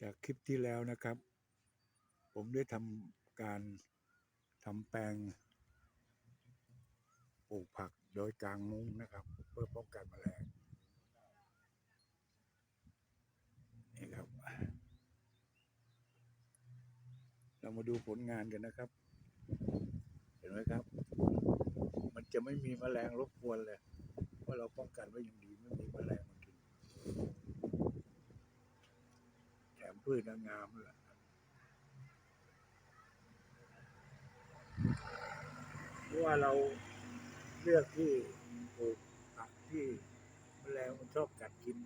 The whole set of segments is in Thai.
จากคลิปที่แล้วนะครับ ผมได้ทำการทำแปลงปลูกผักโดยกลางมุ้งนะครับ เพื่อป้องกันแมลงนี่ครับ เรามาดูผลงานกันนะครับ เห็นไหมครับ มันจะไม่มีแมลงรบกวนเลย เพราะเราป้องกันไว้อย่างดีไม่มีแมลงมากิน แถม พืชนงามเลยเพราะว่าเราเลือกที่ปลูกผักที่แมลงมันชอบกัดกิน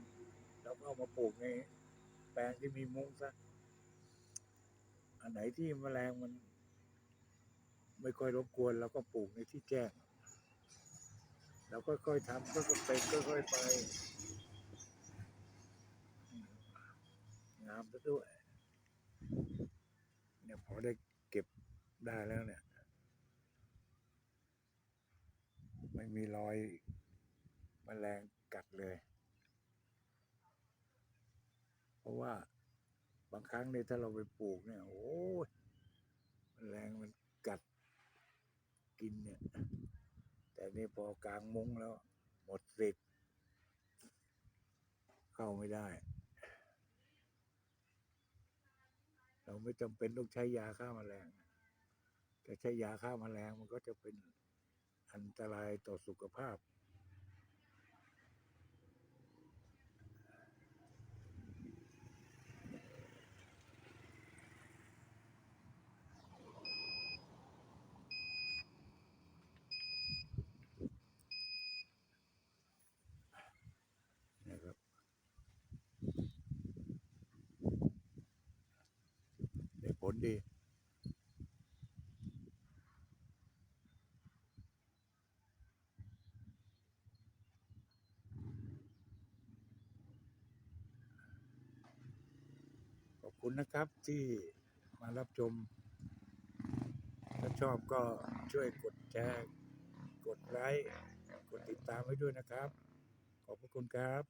เราก็เอามาปลูกในแปลงที่มีมุ้งซะอันไหนที่แมลงมัน ไม่ค่อยรบกวนเราก็ปลูกในที่แจ้งเราก็ค่อยทำค่อยๆเป็นค่อยๆไปอืมงามซะด้วย เนี่ยพอได้เก็บได้แล้วเนี่ย ไม่มีรอยแมลงกัดเลย เพราะว่าบางครั้งเนี่ยถ้าเราไปปลูกเนี่ย โอ้ยแมลงมันกัดกินเนี่ย แต่นี่พอกลางมุ้งแล้ว หมดสิทธิ์เข้าไม่ได้ เรา ไม่จำเป็นต้องใช้ยาฆ่าแมลงแต่ใช้ยาฆ่าแมลงมันก็จะเป็นอันตรายต่อสุขภาพ นะครับ ได้ผล ดี ขอบคุณนะครับที่มารับชม ถ้าชอบก็ช่วยกดแชร์ กดไลค์ กดติดตามไว้ด้วยนะครับ ขอบพระคุณครับ